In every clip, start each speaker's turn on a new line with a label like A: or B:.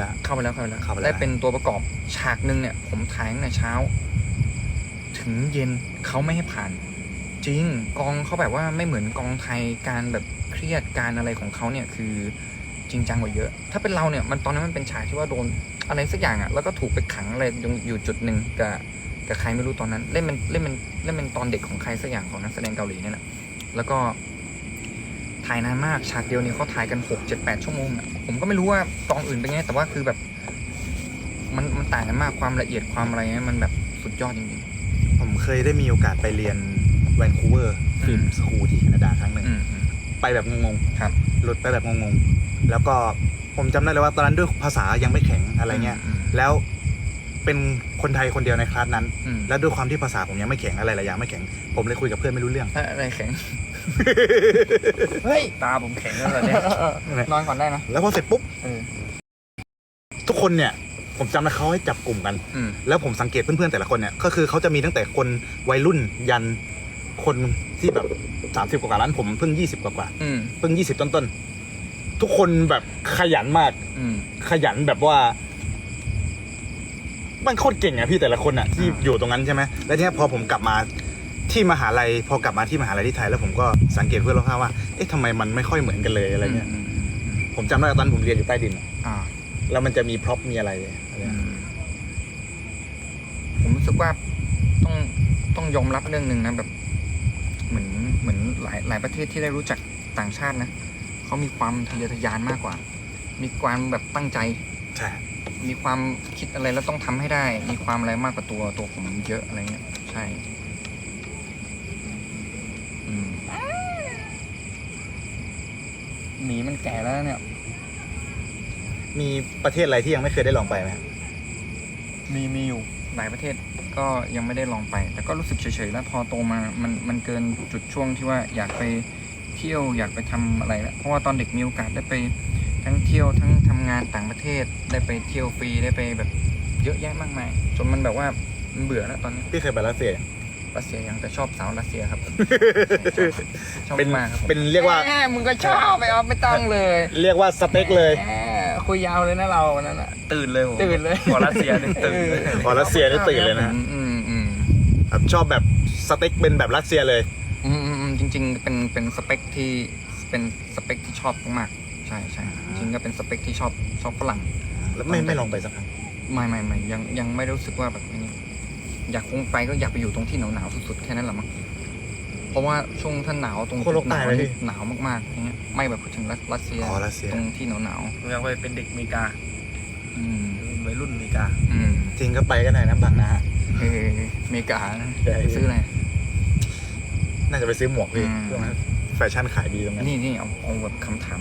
A: แล้ว
B: เข้าไปแล้วเข้าไปแล้ว
A: เข้าไปแล้ว
B: ได้เป็นตัวประกอบฉากหนึ่งเนี่ย ผมถ่ายตั้งแต่เช้า ถึงเย็นเขาไม่ให้ผ่าน จริงกองเขาแบบว่าไม่เหมือนกองไทยการแบบเครียดการอะไรของเขาเนี่ยคือจริงจังกว่าเยอะ ถ้าเป็นเราเนี่ยมันตอนนั้นมันเป็นฉากที่ว่าโดนอะไรสักอย่างอะ่ะแล้วก็ถูกไปขังอะไรอยู่อยู่จุดหนึ่งกับกับใครไม่รู้ตอนนั้น เล่นเป็นเล่นเป็นเล่นเป็นตอนเด็กของใครสักอย่างของนักแสดงเกาหลีเนี่ยแหละแล้วก็ถ่ายนานมากฉากเดียวนี้เขาถ่ายกันหกเจ็ดแปดชั่วโมงอะ ผมก็ไม่รู้ว่ากองอื่นเป็นไง แต่ว่าคือแบบ มันมันต่างกันมากความละเอียดความอะไรเนี่ยมันแบบสุดยอดจริง
A: ผมเคยได้มีโอกาสไปเรียนแวนคูเวอร์ฟิล์ม
B: อืม
A: สคูลที่แคนาดาครั้งหนึ่ง
B: ๆอืมอืม
A: ไปแบบงง
B: ครับ
A: ๆหลุดไปแบบงงๆ แล้วก็ผมจำได้เลยว่าตอนนั้นด้วยภาษายังไม่แข็งอะไรเงี้ย
B: อืม
A: แล้วเป็นคนไทยคนเดียวในคลาสนั้น
B: อืม
A: และด้วยความที่ภาษาผมยังไม่แข็งอะไรหลายอย่างไม่แข็ง ผมเลยคุยกับเพื่อนไม่รู้เรื่อง
B: เอ้ยอะไรแข็ง เฮ้ย ตาผมแข็งแล้วเหรอเนี่ยนอนก่อนได้นะ
A: แล้วพอเสร็จปุ๊บ
B: เออ
A: ทุกคนเนี่ย ผมจำได้เขาให้จับกลุ่มกัน
B: อืม
A: แล้วผมสังเกตเพื่อนๆแต่ละคนเนี่ย ก็คือเขาจะมีตั้งแต่คนวัยรุ่นยันคนที่แบบสามสิบกว่าๆล้านผมเพิ่งยี่สิบกว่า
B: อืม
A: ๆเพิ่งยี่สิบต้นๆทุกคนแบบขยันมาก
B: อืม
A: ขยันแบบว่า มันโคตรเก่งอะพี่แต่ละคนอะที่
B: อ่า
A: อยู่ตรงนั้นใช่ไหมแล้วทีเนี้ยพอผมกลับมา ที่มหาลัยพอกลับมาที่มหาลัยที่ไทยแล้วผมก็สังเกตเพื่อนรอบข้างว่าเอ๊ะทำไมมันไม่ค่อยเหมือนกันเลยอะไรเงี้ย
B: อืมอืมอืม
A: ผมจำได้ตอนผมเรียนอยู่ใต้ดินอะ
B: อ่า
A: แล้วมันจะมีพร็อพมีอะไรอะไร
B: อืมผมรู้สึกว่าต้องต้องยอมรับเรื่องหนึ่งนะแบบ เหมือนเหมือนหลายหลายประเทศที่ได้รู้จักต่างชาตินะเขามีความทะเยอทะยานมากกว่า มีความแบบตั้งใจ
A: ใช่
B: มีความคิดอะไรแล้วต้องทำให้ได้ มีความอะไรมากกว่าตัวตัวผมเยอะอะไรเงี้ย ใช่อืม หมีมันแก่แล้วเนี่ย
A: มีประเทศอะไรที่ยังไม่เคยได้ลองไปไหมครับ
B: มีมีอยู่หลายประเทศก็ยังไม่ได้ลองไป แต่ก็รู้สึกเฉยๆแล้วพอโตมามันมันเกินจุดช่วงที่ว่าอยากไปเที่ยวอยากไปทำอะไรแล้วเพราะว่าตอนเด็กมีโอกาสได้ไปทั้งเที่ยวทั้งทำงานต่างประเทศได้ไปเที่ยวฟรีได้ไปแบบเยอะแยะมากมายจนมันแบบว่ามันเบื่อแล้วตอนนี้
A: พี่เคยไปรัสเซียยัง
B: รัสเซียยังแต่ชอบสาวรัสเซียครับ ชอบ
A: เป็น
B: มากครับผม
A: เป็นเรียกว่า
B: แหมมึงก็ชอบไปออฟไม่ต้องเลย
A: เรียกว่าสเปคเลย
B: แหมคุยยาวเลยนะเราวันนั้นอะ
C: ตื่นเลยผม
B: ตื่นเลย
C: พอรัสเซียนี่ตื่นเลย
A: พอรัสเซียนี่ตื่นเลยนะ
B: อืมอืมอืม
A: แบบชอบแบบสเต็กเป็นแบบรัสเซียเลย
B: อืมอืมอืมจริง ๆ เป็นเป็นสเปคที่เป็นสเปคที่ชอบมากๆใช่ใช่จริงก็เป็นสเปคที่ชอบชอบฝรั่ง
A: แล้วไม่ไม่ลองไปสักครั้ง
B: ไม่ไม่ไม่ยังยังไม่รู้สึกว่าแบบนี้ อยากคงไปก็อยากไปอยู่ตรงที่หนาวหนาวๆสุดๆแค่นั้นแหละมั้งเพราะว่าช่วงท่านหนาวตรง
A: โคตรโลก
B: ห
A: ใต้
B: นาว
A: เลย
B: นี่
A: พี่
B: หนาวมากๆอย่างเงี้ยไม่แบบพูดถึงรัสรัสเซีย
A: อ๋อรัสเซีย
B: ตรงที่หนาวหนาว
C: ผมอยากไปเป็นเด็กอเมริกา
B: ๆอืม
C: วัยรุ่นอเมริกา
B: อืม
A: จริงก็ไปก็ได้นะบางนา
B: เอออเมริกานะ
A: ใช่
B: ไปซื้ออะไร
A: น่าจะไปซื้อหมวกพี่
B: อืม
A: ช่วงนั้นแฟชั่นขายดีตรงนั้น
B: นี่นี่เอาเอาแบบคำถาม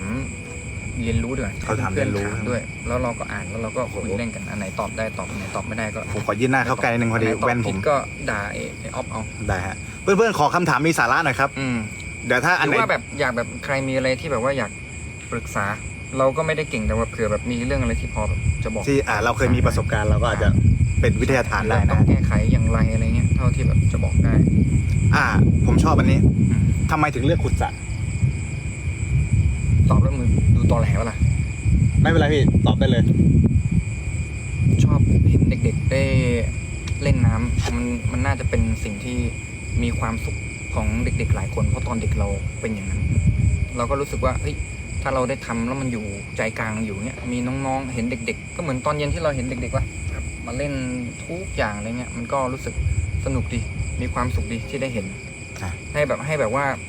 B: เรียนรู้ด้วย
A: เขาถามเรียนรู้
B: ถามด้วย แล้วเราก็อ่านแล้วเราก็คุยเล่นกันอันไหนตอบได้ตอบอันไหนตอบไม่ได้ก็
A: ผมขอยื่นหน้าเข้าใกล้นิดนึงพอดี
B: ไหตบ
A: แว่นผ
B: ผิ
A: ม
B: ก็ด่าไอ้ไอ้ออฟเอา
A: ได้ฮะเพื่อนๆขอคำถามมีสาระหน่อยครับ
B: อืม
A: เดี๋ยวถ้า
B: ห
A: อัน
B: รื
A: ไหน
B: อว่าแบบอยากแบบใครมีอะไรที่แบบว่าอยากปรึกษา เราก็ไม่ได้เก่งแต่ว่าเผื่อแบบมีเรื่องอะไรที่พอแบบจะบอก
A: ที่อ่าเราเคยมีประสบการณ์เราก็อาจจะเป็นวิทยาทานได้
B: ต้
A: นะ
B: องแก้ไขอย่างไรอะไรเงี้ยเท่าที่แบบจะบอกได้
A: อ่า ผมชอบอันนี้
B: อืม
A: ทำไมถึงเลือกขุดสระ
B: ตอบแล้วมือดูตอแหลวะล่ะ
A: ไม่เป็นไรพี่ตอบได้เลย
B: ชอบเห็นเด็กๆได้เล่นน้ำมันมันน่าจะเป็นสิ่งที่มีความสุขของเด็ก ๆ หลายคน เพราะตอนเด็กเราเป็นอย่างนั้น เราก็รู้สึกว่าเฮ้ยถ้าเราได้ทำแล้วมันอยู่ใจกลางอยู่เนี่ยมีน้องๆเห็นเด็ก ๆ ก็เหมือนตอนเย็นที่เราเห็นเด็กๆว่ามาเล่นทุกอย่างอะไรเงี้ยมันก็รู้สึกสนุกดีมีความสุขดีที่ได้เห็น
A: อะ
B: ให้แบบให้แบบว่าแบบ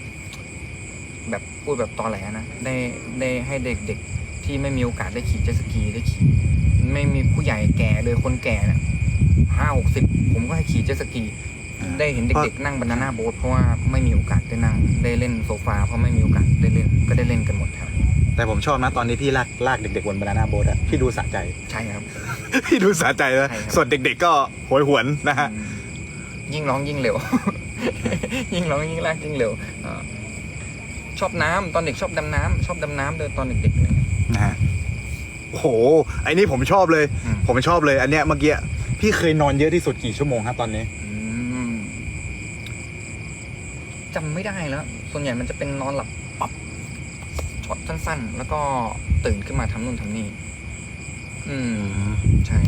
B: พูดแบบตอแหลนะ ได้ได้ให้เด็กๆ ที่ไม่มีโอกาสได้ขี่เจ็ตสกีได้ขี่ ไม่มีผู้ใหญ่แก่เลยคนแก่เนี่ยห้าหกสิบผมก็ให้ขี่เจ็ตสกี ได้เห็นเด็กๆนั่งบานาน่าโบ๊ทเพราะว่าไม่มีโอกาสได้นั่ง ได้เล่นโซฟาเพราะไม่มีโอกาสได้เล่นก็ได้เล่นกันหมดแถวนี้
A: แต่ผมชอบนะตอนนี้พี่ลากลากเด็กๆบนบานาน่าโบ๊ทอะพี่ดูสะใจ
B: ใช่ครับ
A: พี่ดูสะใจนะ
B: ใช่ครับ
A: ส่วนเด็กๆก็โหยหวนนะฮะ
B: อืมยิ่งร้องยิ่งเร็ว ยิ่งร้องยิ่งลากยิ่งเร็วอ่า ชอบน้ำตอนเด็กชอบดำน้ำชอบดำน้ำเลยตอนเด็กๆเลย
A: นะฮะโอ้โหไอ้นี่ผมชอบเลย
B: อืม
A: ผมชอบเลย อันเนี้ยเมื่อกี้พี่เคยนอนเยอะที่สุดกี่ชั่วโมงครับตอนนี้
B: อืมจำไม่ได้แล้ว ส่วนใหญ่มันจะเป็นนอนหลับปับช็อตสั้น ๆ แล้วก็ตื่นขึ้นมาทำนู่นทำนี่คอืม ใช่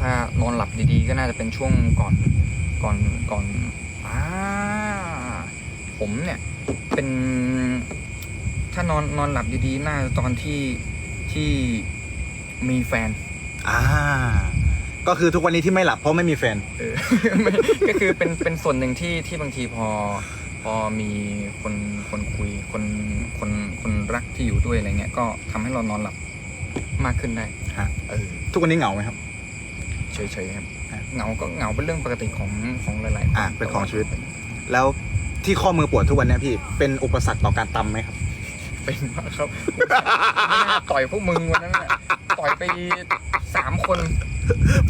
B: ถ้านอนหลับดีๆ ก็น่าจะเป็นช่วงก่อน ก่อน ก่อน อ่า ผมเนี่ย เป็นถ้านอนนอนหลับดีๆน่าจะตอนที่ที่มีแฟน
A: อ่า ก็คือทุกวันนี้ที่ไม่หลับเพราะไม่มีแฟน
B: เออไม่ก็คือเป็นเป็นส่วนหนึ่งที่ที่บางทีพอ พอมีคนคนคุยคนคนคนรักที่อยู่ด้วยอะไรเงี้ยก็ทำให้เรานอนหลับมากขึ้นได้
A: ฮะ
B: เออ
A: ทุกวันนี้เหงาไหมครับ
B: เฉยๆครับ
A: อะ
B: เหงาก็เหงาเป็นเรื่องปกติของของหลายๆคน
A: อะเป็นของชีวิต แล้ว ที่ข้อมือปวดทุกวันเนี้ยพี่เป็นอุปสรรคต่อการตำไหมครับ
B: เป็นมากครับไม่น่าต่อยพวกมึงวันนั้นน่ะต่อยไปสามคน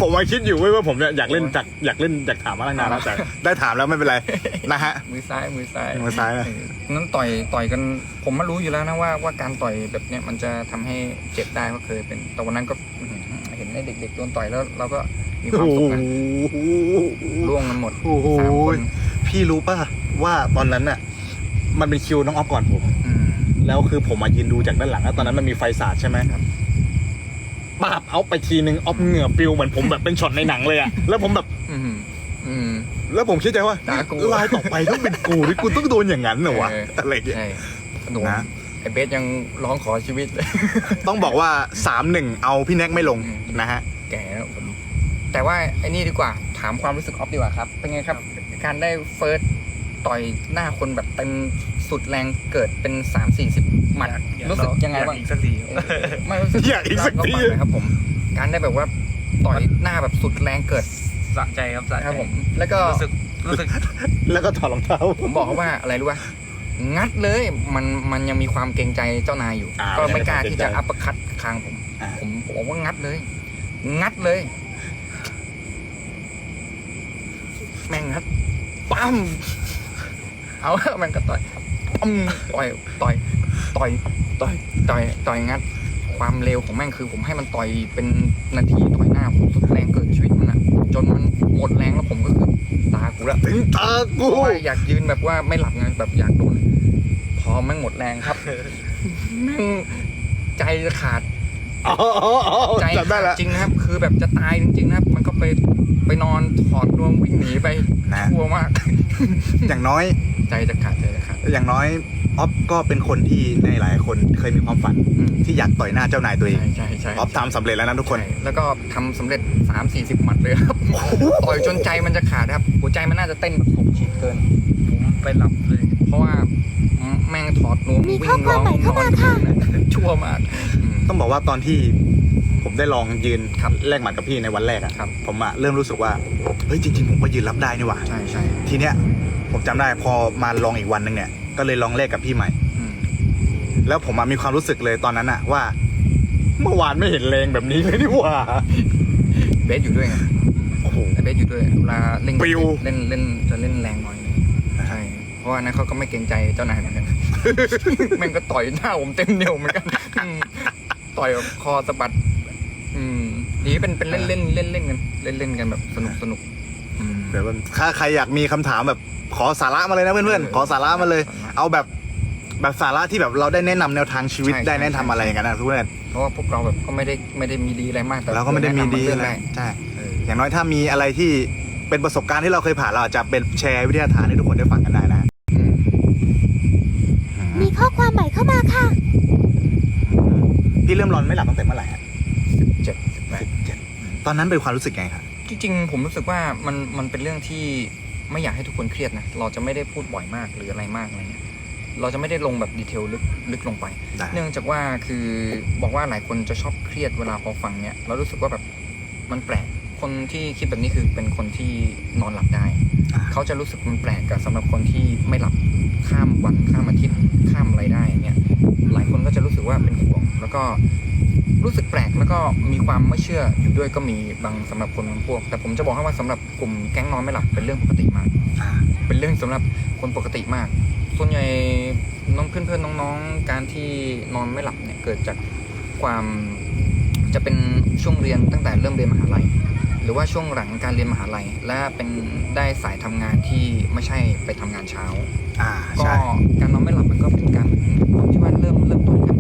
A: ผมมาคิดอยู่เว้ยว่าผมเนี่ยอยากเล่นจากอยากเล่นอยากถามมาตั้งนานแล้วแต่ได้ถามแล้วไม่เป็นไร นะฮะ
B: มือซ้ายมือซ้าย
A: มือซ้ายนะ
B: เออนั้นต่อยต่อยกัน ผมมารู้อยู่แล้วนะว่าว่าการต่อยแบบเนี้ยมันจะทำให้เจ็บได้เพราะเคยเป็นแต่วันนั้นก็อื้อหือเห็นไอ้เด็กๆโดนต่อยแล้วเราก็มีความ
A: โอ้
B: สุข
A: โห
B: นะร่วงกันหมด
A: โอ้โห
B: สามคน
A: พี่รู้ป่ะว่าตอนนั้นน่ะ มันเป็นคิวน้องออฟก่อนผม
B: อืม
A: แล้วคือผมมายืนดูจากด้านหลังแล้วตอนนั้นมันมีไฟสาดใช่ไหม
B: ครับ
A: ปาบเอาไปทีนึงออฟเหงื่อปิวเหมือนผมแบบเป็นช็อตในหนังเลยอะแล้วผมแบบ
B: อืมอืม
A: แล้วผมคิดใจว่า
B: ด่ากู
A: ลายต่อไปต้องเป็นกูที่กูต้องโดนอย่างนั้นเหรอวะ
B: เอออ
A: อะไรอย่างเงี้ย
B: ใช่หนู
A: นะ
B: ไอเบสยังร้องขอชีวิตเลย
A: ต้องบอกว่าสามหนึ่งเอาพี่แน็กไม่ลง
B: อืม
A: นะฮะ
B: แก่แล้วผมแต่ว่าไอ้นี่ดีกว่าถามความรู้สึกออฟดีกว่าครับ เป็นไงครับ การได้เฟิร์สต่อยหน้าคนแบบเต็มสุดแรงเกิดเป็นสามสี่สิบหมัด
C: อยา
B: รู้สึก
C: ลอ
B: ยังไงบ้าง
C: ออีกสักที
B: เออไม่รู้สึก
A: อยากอีกสักที
B: เล่าให้ฟังหน่อยครับผม การได้แบบว่าต่อยหน้าแบบสุดแรงเกิด
C: สะใจครับสะใจ
B: ครับผม แล้วก็
C: รู้สึกรู้สึก
A: แล้วก็ถอดรองเท้า
B: ผมบอกเขาว่าอะไรรู้ป่ะงัดเลยมันมันยังมีความเกรงใจเจ้านายอยู่
A: อ่า
B: ก็ไม่กล้า
A: ยังมีความ
B: ที่จะ
A: เกรงใจ
B: อัปคัดคางผม
A: อ่า
B: ผมบอกว่างัดเลย งัดเลย แม่งงัด ปั้มเอาแม่งก็ต่อยปั้มต่อยต่อยต่อยต่อยต่อยต่อยงัด ความเร็วของแม่งคือผมให้มันต่อยเป็นนาทีต่อยหน้าผมสุดแรงเกิดชีวิตมันอะจนมันหมดแรงแล้วผมก็คือตากูละ
A: ถึงตากู
B: เพราะว่าอยากยืนแบบว่าไม่หลับไงแบบอยากโดนพอแม่งหมดแรงครับแม่งใจจะขาด
A: อ๋ออ๋ออ๋อ
B: ใจ
A: จำได้
B: ขาด
A: แล้ว
B: จริงนะครับ คือแบบจะตายจริงๆนะครับ มันก็ไปไปนอนถอดรวมวิ่งหนีไป
A: นะ
B: กลัวมาก
A: อย่างน้อย
B: ใจจะขาดใจจะขาด
A: อย่างน้อยออฟก็เป็นคนที่ในหลายคนเคยมีความฝัน
B: อืม
A: ที่อยากต่อยหน้าเจ้านายตัวเอง
B: ใช่ใช่ใช่
A: ออฟทำสำเร็จแล้วนะทุกคน
B: ใช่แล้วก็ทำสำเร็จสามสี่สิบหมัดเลยครับต่อยจนใจมันจะขาดครับ หัวใจมันน่าจะเต้นแบบสูบฉีดเกิน
C: ผมไปหลับเลย
B: เพราะว่าแม่งถอดนวม
D: มี
B: วิ่
D: ข้องความ
B: ร้อง
D: ใหม่เข้ามาค่ะ
B: ชั่วมากอืม
A: ต้องบอกว่าตอนที่ผมได้ลองยืน
B: ครับ
A: แลกหมัดกับพี่ในวันแรกอะ
B: ครับ
A: ผมอะเริ่มรู้สึกว่าเฮ้ยจริง ๆ ผมก็ยืนรับได้นี่หว่า
B: ใช่ใช่
A: ทีเนี้ยผมจำได้พอมาลองอีกวันหนึ่งเนี่ยก็เลยลองแลกกับพี่ใหม่
B: อืม
A: แล้วผมอะมีความรู้สึกเลยตอนนั้นอะว่า เมื่อวานไม่เห็นแรงแบบนี้เลยนี่หว่า
B: เบสอยู่ด้วยไง
A: โอ้โห
B: ไอเบสอยู่ด้วยเวลาเล่น
A: ปิว
B: เล่นเล่นจะเล่นแรงหน่อยนึงใช่เพราะว่านั้นเขาก็ไม่เกรงใจเจ้านายเหมือนกัน แม่งก็ต่อยหน้าผมเต็มเหนียวเหมือนกันอืม ต่อยแบบคอสะบัด อืมนี่เป็นเป็นเล่นเล่นเล่นเล่นกัน เล่นเล่นกันแบบสนุกสนุกอืม
A: เดี๋ยวมันถ้าใครอยากมีคำถามแบบขอสาระมาเลยนะเพื่อนๆขอสาระมาเลย
B: สาระ
A: เอาแบบแบบสาระที่แบบเราได้แนะนำแนวทางชีวิต
B: ใช่
A: ได้แนะ
B: ใช่
A: นำอะไรอย่างนั้นนะเพื่อน
B: เพราะว่าพวกเราแบบก็ไม่ได้ไม่ได้มีดีอะไรมากแต่
A: เราก็ไม่ได้มีดี
B: เรื่
A: อะ
B: อง
A: ไร
B: ได้
A: ใช่
B: เออ
A: อย่างน้อยถ้ามีอะไรที่เป็นประสบการณ์ที่เราเคยผ่านเราอาจจะเป็นแชร์วิทยาทานให้ทุกคนได้ฟังกันได้นะ
B: อืม
D: มีข้อความใหม่เข้ามาค่ะ
A: พี่เริ่มร้อนไม่หลับตั้งแต่เมื่อไหร่ฮะ
B: เจ็ดสิบแปด
A: เจ็ดตอนนั้นเป็นความรู้สึกไงครับ
B: จริงๆผมรู้สึกว่ามันมันเป็นเรื่องที่ไม่อยากให้ทุกคนเครียดนะเราจะไม่ได้พูดบ่อยมากหรืออะไรมากอะไรเงี้ยเราจะไม่ได้ลงแบบดีเทลลึกลึกลงไป
A: ได้
B: เนื่องจากว่าคือบอกว่าหลายคนจะชอบเครียดเวลาพอฟังเนี่ยเรารู้สึกว่าแบบมันแปลก คนที่คิดแบบนี้คือเป็นคนที่นอนหลับได้
A: อ่า
B: เขาจะรู้สึกมันแปลกกับสำหรับคนที่ไม่หลับข้ามวันข้ามอาทิตย์ข้ามอะไรได้เนี่ยหลายคนก็จะรู้สึกว่าเป็นห่วง แล้วก็รู้สึกแปลกแล้วก็มีความไม่เชื่ออยู่ด้วยก็มีบางสำหรับคนบางพวก แต่ผมจะบอกให้ว่าสำหรับกลุ่มแก๊งนอนไม่หลับเป็นเรื่องปกติมาก
A: อ่า
B: เป็นเรื่องสำหรับคนปกติมาก ส่วนใหญ่น้องเพื่อนๆน้องๆ การที่นอนไม่หลับเนี่ยเกิดจากความจะเป็นช่วงเรียนตั้งแต่เริ่มเรียนมหาลัย หรือว่าช่วงหลังการเรียนมหาลัย และเป็นได้สายทำงานที่ไม่ใช่ไปทำงานเช้า
A: อ่า
B: ก็การนอนไม่หลับมันก็เป็นการผมงที่ว่าเริ่มเริ่มต้นกัน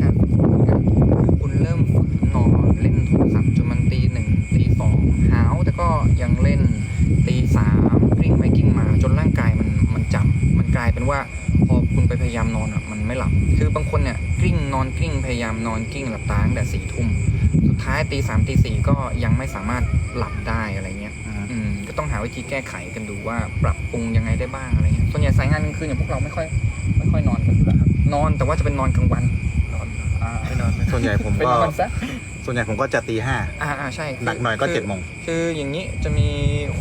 B: การการคุณเริ่มฝึกนอนเล่นโทรศัพท์จนมันตีหนึ่งตีสองหาวแต่ก็ยังเล่นตีสามกริ่งไปกริ่งมาจนร่างกายมันมันจำมันกลายเป็นว่าพอคุณไปพยายามนอนอะมันไม่หลับ คือบางคนเนี่ยกริ่งนอนกริ่งพยายามนอนกริ่งหลับตาตั้งแต่สี่ทุ่ม สุดท้ายตีสามตีสี่ก็ยังไม่สามารถหลับได้อะไรเงี้ย
A: อืม
B: อืมก็ต้องหาวิธีแก้ไขกันดูว่าปรับปรุงยังไงได้บ้างอะไรเงี้ยส่วนใหญ่สายงานกลางคืนอย่างพวกเราไม่ค่อย ไม่ค่อยนอนกันอยู่แล้วครับ นอนแต่ว่าจะเป็นนอนกลางวัน
C: นอนอ่าไม่นอนไม่
A: ส่วนใหญ่ผม
B: ไป
A: ก็
B: นอนซะ
A: ส่วนใหญ่ผมก็จะตีห้า
B: อ่าอ่าใช่คื
A: หนักหน่อยก็
B: คื
A: เจ็ดโมง
B: คืออย่างนี้จะมี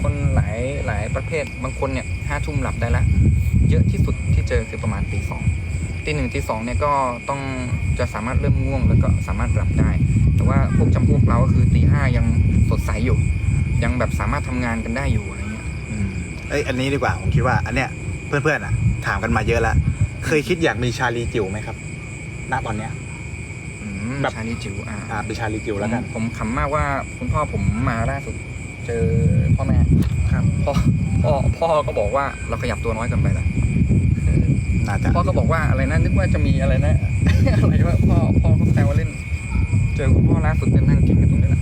B: คนหลายหลายประเภทบางคนเนี่ยห้าทุ่มหลับได้แล้วเยอะที่สุดที่เจอคือประมาณตีสองตีหนึ่งตีสองเนี่ยก็ต้องจะสามารถเริ่มง่วงแล้วก็สามารถหลับได้ แต่ว่าพวกจำพวกเราก็คือตีห้ายังสดใสอยู่ ยังแบบสามารถทำงานกันได้อยู่อะไรเงี้ย
A: อืมเอ้ยอันนี้ดีกว่าผมคิดว่า อันเนี้ยเพื่อนๆอะ ถามกันมาเยอะแล้วเคยคิดอยากมีชาลีจิ๋วไหมครับ ณตอนเนี้ย
B: อืม
A: แบบ
B: ชาลีจิ๋วอ่า
A: อ่าเป็นชาลีจิ๋วแล้วกัน
B: ผมผมขำมากว่าคุณพ่อผมมาล่าสุดเจอพ่อแม่
A: ครับ
B: พ่อพ่อพ่อก็บอกว่าเราขยับตัวน้อยเกินไปแล้ว
A: น่าจะ
B: พ่อก็บอกว่าอะไรนะนึกว่าจะมีอะไรนะอะไรว่าพ่อพ่อก็แซวเล่น เจอคุณพ่อล่าสุดเป็นนั่งกินกันตรงนี้แหละ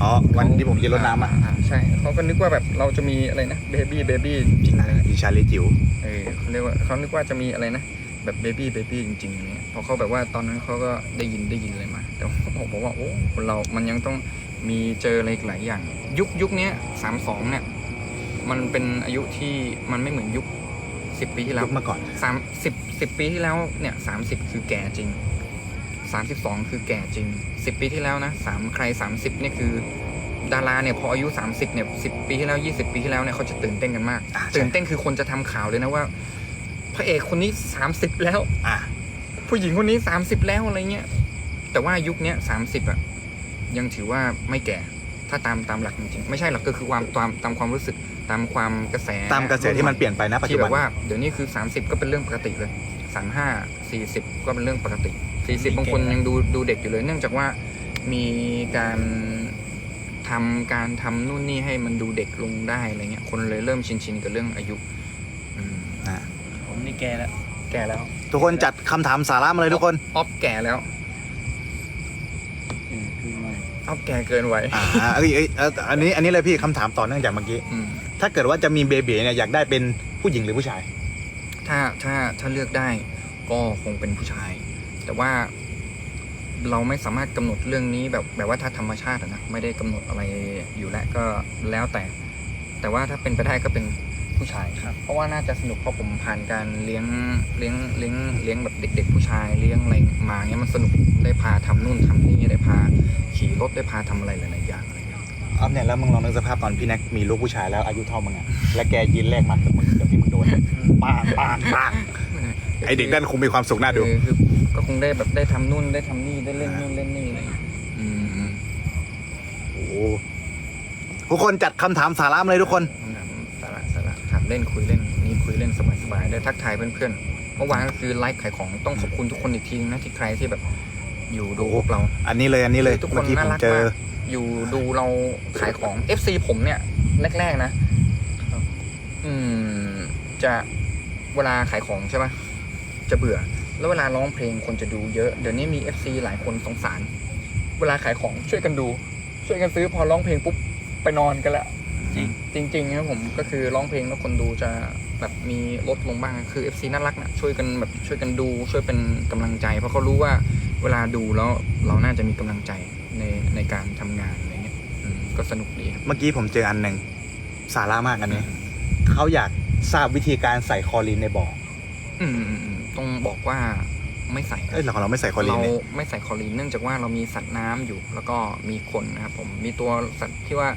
A: อ๋อ วันที่ผมยืนรถน้ำอะา
B: ใช่เขาก็นึกว่าแบบเราจะมีอะไรนะเบบี้เบบี้จริงๆอะไรเงี้ย
A: มีชาลีจิ๋ว
B: เออเขาเรียกว่าเขานึกว่าจะมีอะไรนะแบบเบบี้เบบี้จริงๆอะไรเงี้ยเพราะเขาแบบว่าตอนนั้นเขาก็ได้ยินได้ยินอะไรมาแต่ว่าผมบอกว่าโอ้คนเรามันยังต้องมีเจออะไรอีกหลายอย่าง ยุคยุคเนี้ยสามสองเนี่ย มันเป็นอายุที่มันไม่เหมือนยุคสิบปีที่แล้ว
A: ยุคเมื่อก่อน
B: สามสิบสิบปีที่แล้วเนี่ยสามสิบคือแก่จริง สามสิบสองคือแก่จริงสิบปีที่แล้วนะสามใครสามสิบเนี่ยคือ ดาราเนี่ยพออายุสามสิบเนี่ยสิบปีที่แล้วยี่สิบปีที่แล้วเนี่ยเขาจะตื่นเต้นกันมาก
A: อ่าใช่
B: ตื่นเต้นคือคนจะทำข่าวเลยนะว่า พระเอกคนนี้สามสิบแล้ว
A: อะ
B: ผู้หญิงคนนี้สามสิบแล้วอะไรเงี้ยแต่ว่ายุคเนี้ยสามสิบอะยังถือว่าไม่แก่ถ้าตามตามหลักจริงๆไม่ใช่หรอกก็คือความตามตามความรู้สึก ตามความกระแส
A: ตามกระแสที่มันเปลี่ยนไปนะปัจ
B: ที่
A: จุ
B: แบ
A: บัน
B: บว่า เดี๋ยวนี้คือ 30 ก็เป็นเรื่องปกติเลย 35 40 ก็เป็นเรื่องปกติ 40 บางคนยังดูดูเด็กอยู่เลย เนื่องจากว่ามีการทำการทำนู่นนี่ให้มันดูเด็กลงได้อะไรเงี้ยคนเลยเริ่มชินชินๆกับเรื่องอายุอืม
A: อะ
C: ผมนี่แก่แล้ว
B: แก่แล้ว
A: ทุกคนจัดคำถามสาระมาเลยทุกคน
B: ออฟแก่แล้ว
C: อืมคือไม่
B: ออฟแก่เกินไว้
A: อ่าเอ้ยเอ้ยเอ้ยอันนี้อันนี้เลยพี่คำถามต่อเนื่องจากเมื่อกี้
B: อืม
A: ถ้าเกิดว่าจะมีเบบีเนี่ยอยากได้เป็นผู้หญิงหรือผู้ชาย
B: ถ้าถ้าถ้าเลือกได้ก็คงเป็นผู้ชาย แต่ว่าเราไม่สามารถกำหนดเรื่องนี้แบบแบบว่าถ้าธรรมชาติอะนะไม่ได้กำหนดอะไรอยู่แล้วก็แล้วแต่ แต่ว่าถ้าเป็นไปได้ก็เป็นผู้ชายครับเพราะว่าน่าจะสนุกเพราะผมผ่านการเลี้ยงเลี้ยงเลี้ยงเลี้ยงแบบเด็ก ๆ ผู้ชายเลี้ยงอะไรมาเงี้ยมันสนุกได้พาทำนู่นทำนี่ได้พาขี่รถได้พาทำอะไรหลายๆอย่างอะไร เงี้ย
A: ออฟเนี่ยแล้วมึงลองนึกสภาพตอนพี่แน็กมีลูกผู้ชายแล้วอายุเท่ามึงอะและแกยินแรกมันกับมึงกับที่มึงโดนปางปางปางไอเด็กนั่นคงมีความสุขน่าดู
B: เออคือก็คงได้แบบได้ทำนู่นได้ทำนี่ได้เล่นนู่นเล่นนี่อะไรอย่างเงี้ยอืมอืม
A: โอ้โหทุกคนจัดคำถามสาระมาเลยทุกคน
B: คำถามสาระสาระถามเล่นคุยเล่นนี่คุยเล่นสบายๆได้ทักทายเพื่อนๆเมื่อวานก็คือไลฟ์ขายของต้องขอบคุณทุกคนอีกทีนึงนะที่ใครที่แบบ อยู่ดูพวกเรา
A: อันนี้เลยอันนี้เลย
B: ทุกคน
A: เมื่อกี้ผม
B: น่ารัก
A: เจอ
B: มากอยู่ดูเราขายของ FC ผมเนี่ย แรกๆนะอืม จะเวลาขายของใช่ปะจะเบื่อ แล้วเวลาร้องเพลงคนจะดูเยอะ เดี๋ยวนี้มี FC หลายคนสงสาร เวลาขายของช่วยกันดู ช่วยกันซื้อพอร้องเพลงปุ๊บไปนอนกันแล้ว
C: จริง
B: จริงๆนะผมก็คือร้องเพลงแล้วคนดูจะแบบมีลดลงบ้างคือ FC น่ารักนะช่วยกันแบบช่วยกันดูช่วยเป็นกำลังใจ เพราะเขารู้ว่า เวลาดูแล้วเราน่าจะมีกำลังใจในในการทำงานอะไรเงี้ยอืมก็สนุกดีครับ
A: เมื่อกี้ผมเจออันหนึ่งสาระมากอันนี้เขาอยากทราบวิธีการใส่คลอรีนในบ่อ
B: อืมอืมอืมต้องบอกว่าไม่ใส่ครับ
A: เอ้ยเราของเราไม่ใส่คลอรีน
B: เรา
A: เนี่ย
B: ไม่ใส่คลอรีนเนื่องจากว่าเรามีสัตว์น้ำอยู่ แล้วก็มีคนนะครับผมมีตัวสัตว์ที่ว่า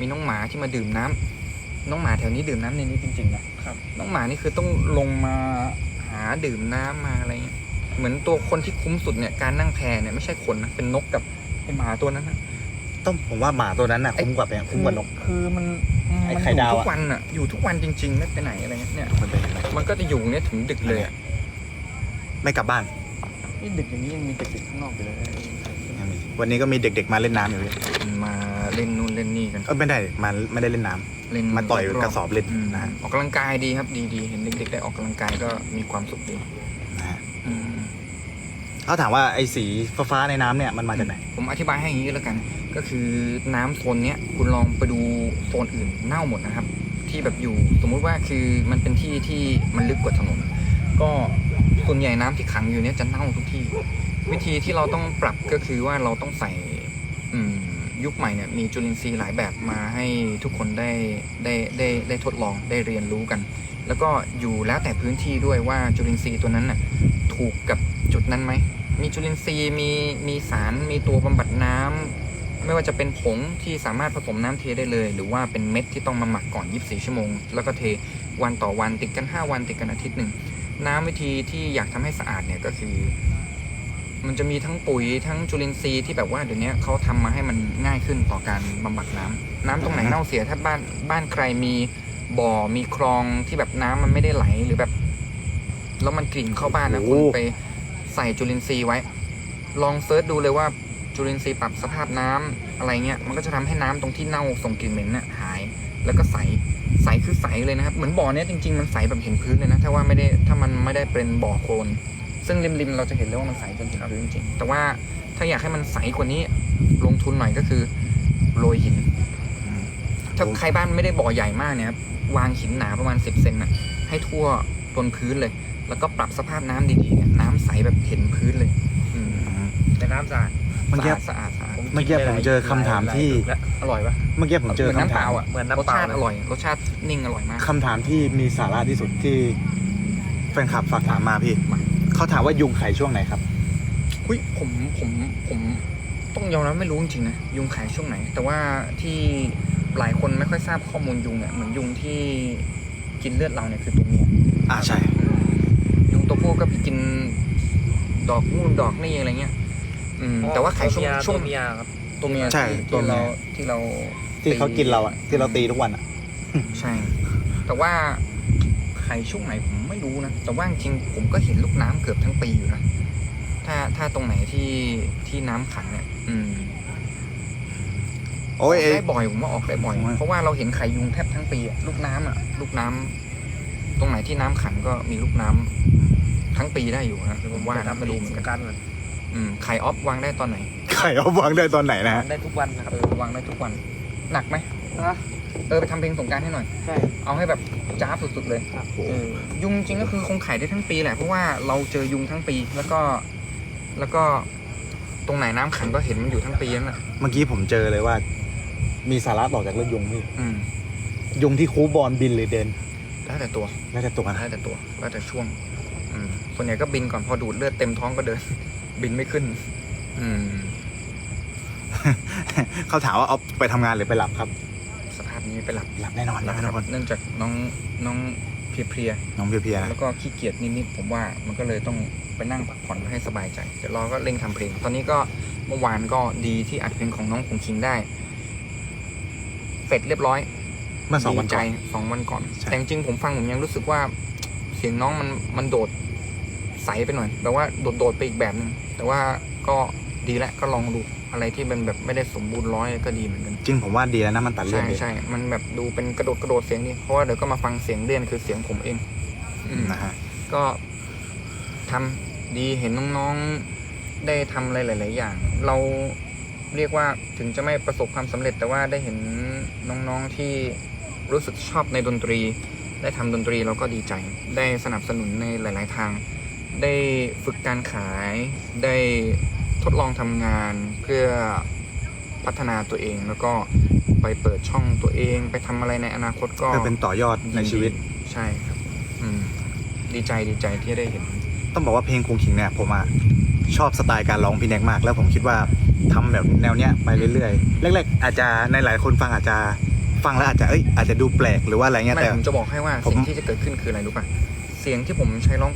B: มีน้องหมาที่มาดื่มน้ำน้องหมาแถวนี้ดื่มน้ำในนี้จริงๆนะครับ น้องหมานี่คือต้องลงมาหาดื่มน้ำมาอะไรเงี้ย เหมือนตัวคนที่คุ้มสุดเนี่ยการนั่งแพเนี่ยไม่ใช่คนนะเป็นนกกับไอหมาตัวนั้นนะ
A: ต้องผมว่าหมาตัวนั้นน่ะคุ้มกว่าเป็นคุ้มกว่านก
B: คือมัน
A: ไอ้
B: มัน
A: ไข่
B: อยู่
A: ดาว
B: ทุ
A: อะ
B: กวันอะอยู่ทุกวันจริง ๆ ไม่ไปไหนอะไรเงี้ยเนี่ย
A: มันเป็นยังไง
B: มันก็จะอยู่เนี่ยถึงดึกเลยอะ
A: ไม่กลับบ้าน
B: นี่ดึกอย่างนี้ยังมีเด็กๆข้างนอกอยู่เลย
A: ยังมีวันนี้ก็มีเด็ก ๆ มาเล่นน้ำอยู่พี่
B: มาเล่นนู่นเล่นนี่กัน
A: เออไม่ได้มาไม่ได้เล่นน้ำ
B: เล่น
A: มาต่อย
B: ๆ
A: กระสอบเล่น
B: ม
A: นะฮะ
B: ออกกำลังกายดีครับ ดีดีเห็นเด็กๆได้ออกกำลังกายก็มีความสุขดี
A: นะฮะ
B: อืม
A: เขาถามว่าไอ้สีฟ้าๆในน้ำเนี่ยมันมาจากไหน
B: ผมอธิบายให้อย่างนี้แล้วกัน ก็คือน้ำโซนเนี้ยคุณลองไปดูโซนอื่นเน่าหมดนะครับ ที่แบบอยู่สมมุติว่าคือมันเป็นที่ที่มันลึกกว่าถนน ก็ส่วนใหญ่น้ำที่ขังอยู่เนี่ยจะเน่าทุกที่ วิธีที่เราต้องปรับก็คือว่าเราต้องใส่อืมยุคใหม่เนี่ยมีจุลินทรีย์หลายแบบมาให้ทุกคนได้ได้ได้ได้ทดลองได้เรียนรู้กัน แล้วก็อยู่แล้วแต่พื้นที่ด้วยว่าจุลินทรีย์ตัวนั้นน่ะถูกกับจุดนั้นไหม มีจุลินทรีย์มีมีสารมีตัวบำบัดน้ำไม่ว่าจะเป็นผงที่สามารถผสมน้ำเทได้เลย หรือว่าเป็นเม็ดที่ต้องมาหมักก่อน 24 ชั่วโมง แล้วก็เทวันต่อวันติดกัน 5 วันติดกันอาทิตย์หนึ่งน้ำวิธีที่อยากทำให้สะอาดเนี่ยก็คือ มันจะมีทั้งปุ๋ยทั้งจุลินทรีย์ที่แบบว่าเดี๋ยวนี้เขาทำมาให้มันง่ายขึ้นต่อการบำบัดน้ำน้ำตรงไหนเน่าเสียถ้าบ้านบ้านใครมีบ่อมีคลองที่แบบน้ำมันไม่ได้ไหลหรือแบบ แล้วมันกลิ่นเข้าบ้านนะ
A: โอ้
B: คุณไป ใส่จุลินทรีย์ไว้ ลองเซิร์ชดูเลยว่าจุลินทรีย์ปรับสภาพน้ำอะไรเงี้ย มันก็จะทำให้น้ำตรงที่เน่าส่งกลิ่นเหม็นน่ะหาย แล้วก็ใส ใสคือใสเลยนะครับ เหมือนบ่อเนี้ยจริงๆ มันใสแบบเห็นพื้นเลยนะ ถ้าว่าไม่ได้ถ้ามันไม่ได้เป็นบ่อโคลน ซึ่งริมๆเราจะเห็นเลยว่ามันใสจนถึงพื้นจริงๆแต่ว่าถ้าอยากให้มันใสกว่านี้ลงทุนหน่อยก็คือโรยหิน ถ้าใครบ้านไม่ได้บ่อใหญ่มากเนี่ยครับวางหินหนาประมาณ10เซนน่ะให้ทั่วบนพื้นเลย แล้วก็ปรับสภาพน้ำดีๆเนี่ยน้ำใสแบบเห็นพื้นเลย อืม
C: แต่น้ำสะอาด
A: เมื่อกี้
B: สะอาดสะอาด
C: ผ
A: เมื่อกี้ผมเจอคำถามที่
C: หลยหลายแล้ว
B: อร่อยปะ
A: เมื่อกี้ผมเจอ
B: เหมือนน้ำ
A: คำ
B: เป
A: ถา
B: ล่ามอะ
C: เหมือน
B: ร
C: น้ำ
B: ส
C: เปล่า
B: ชาติ
C: เลย
B: อร่อย รสชาตินิ่งอร่อยมาก
A: คำถามที่มีสาระที่สุดที่แฟนคลับฝากถามมาพี่เขาถามว่ายุงไข่ช่วงไหนครับ
B: คุยผมผมผมต้องยอมรับไม่รู้จริงๆนะยุงขายช่วงไหน แต่ว่าที่หลายคนไม่ค่อยทราบข้อมูลยุงเนี่ยเหมือนยุงที่กินเลือดเราเนี่ยคือตัวเมีย
A: อ่าใช่
B: ยุง ตัวผู้ก็ไปกินดอกนู่นดอกนี่อะไรเงี้ย อืม แต่ว่าไข่ช่วงช่วง
C: ตัวเมียครับ
B: ตัวเมีย
A: ใช่
B: ที่
A: ตัว
B: ที่
A: เมี
B: เรา
A: ย
B: ที่เรา
A: ที่เขากินเราอะที่เราตีทุกวันอะ
B: ใช่ แต่ว่าไข่ช่วงไหนผมไม่รู้นะ แต่ว่าจริงๆผมก็เห็นลูกน้ำเกือบทั้งปีอยู่นะ ถ้าถ้าตรงไหนที่ที่น้ำขังเนี่ย อืม
A: โอ้ย
B: อ
A: เอ้
B: อก
A: ย
B: ได้บ่อยผมว่าออกได้บ่อย
A: ผมว่า
B: เพราะว่าเราเห็นไข่ยุงแทบทั้งปีอะลูกน้ำอะลูกน้ำตรงไหนที่น้ำขังก็มีลูกน้ำ ทั้งปีได้อยู่นะผมว่านะไม่รู้เหมือน
C: ส
B: กัน
C: งกรารเหมือน
B: อืมไข่ออฟวางได้ตอนไหน
A: ไข่เอาวางได้ตอนไหนนะฮะ
C: ได้ทุกวันนะครับ
B: เออวางได้ทุกวัน หนักไหม
C: นะ
B: เออไปทำเพลงสงกรารให้หน่อย
C: ใช่
B: เอาให้แบบจ้าบสุดๆเลย
C: ครับ
B: เออยุงจริงก็คือคงไข่ได้ทั้งปีแหละเพราะว่าเราเจอยุงทั้งปีแล้วก็ แล้วก็ตรงไหนน้ำขังก็เห็นมันอยู่ทั้งปีนั่นแหละ
A: เมื่อกี้ผมเจอเลยว่า มีสาระต่อจากเรื่องยุงพี่
B: อืม
A: ยุงที่คูบอลบินหรือเดิน
B: แล้วแต่ตัว
A: แล้วแต่ตัวนะ
B: แล้วแต่ตัวแล้วแต่ช่วงอืม ส่วนใหญ่ก็บินก่อนพอดูดเลือดเต็มท้องก็เดิน บินไม่ขึ้น อืม
A: เขาถามว่าเอาไปทำงานหรือไปหลับครับ
B: สภาพนี้ไปหลับ
A: หลับแน่นอนหลับแน่นอน
B: เนื่องจากน้องน้องเพลีย
A: น้องเพลียๆ
B: ๆ
A: นะ
B: แล้วก็ขี้เกียจนิดๆผมว่ามันก็เลยต้องไปนั่งพักผ่อนให้สบายใจเดี๋ยวเราก็เร่งทำเพลง ตอนนี้ก็เมื่อวานก็ดีที่อัดเพลงของน้องคงคิงได้เสร็จเรียบร้อย
A: เมื่อสองวัน
B: ดีใจ
A: ก่อน
B: สองวันก่อน
A: ใช่
B: แต่จริงๆผมฟังผมยังรู้สึกว่า เสียงน้องมันมันโดด ใสไปหน่อยแบบว่าโดดโดดๆไปอีกแบบหนึ่งแต่ว่าก็ดีแล้วก็ลองดูอะไรที่เป็นแบบไม่ได้สมบูรณ์ร้อยก็ดีเหมือนกัน
A: จริงผมว่าดีแล้วนะมันตัดเลือ
B: ใช่
A: ดดี
B: ใช่มันแบบดูเป็นกระโดดกระโดดเสียงดีเพราะว่าเดี๋ยวก็มาฟังเสียงเรียนคือเสียงผมเองอืม
A: นะฮะ
B: ก็ทำดีเห็นน้องๆได้ทำอะไรหลาย ๆ อย่าง เราเรียกว่าถึงจะไม่ประสบความสำเร็จ แต่ว่าได้เห็นน้องๆที่รู้สึกชอบในดนตรี ได้ทำดนตรีเราก็ดีใจ ได้สนับสนุนในหลาย ๆ ทาง ได้ฝึกการขาย ได้ทดลองทำงานเพื่อพัฒนาตัวเองแล้วก็ไปเปิดช่องตัวเอง ไปทำอะไรในอนาคตก็
A: เพื่อเป็นต่อยอดในชีวิต
B: ใช่ครับอืมดีใจดีใจที่ได้เห็น
A: ต้องบอกว่าเพลงคุงขิงเนี่ยผมอะชอบสไตล์การร้องพี่แน็กมาก แล้วผมคิดว่าทำแบบแนวเนี้ยไปเรื่อยๆแรกๆ อาจจะในหลายคนฟังอาจจะฟังแล้วอาจจะเอ้ยอาจจะดูแปลกหรือว่าอะไรเงี้ย
B: ไม่
A: แต่
B: ผมจะบอกให้ว่า
A: ผม
B: สิ่งที่จะเกิดขึ้นคืออะไรรู้ป่ะเสียงที่ผมใช้ร้อง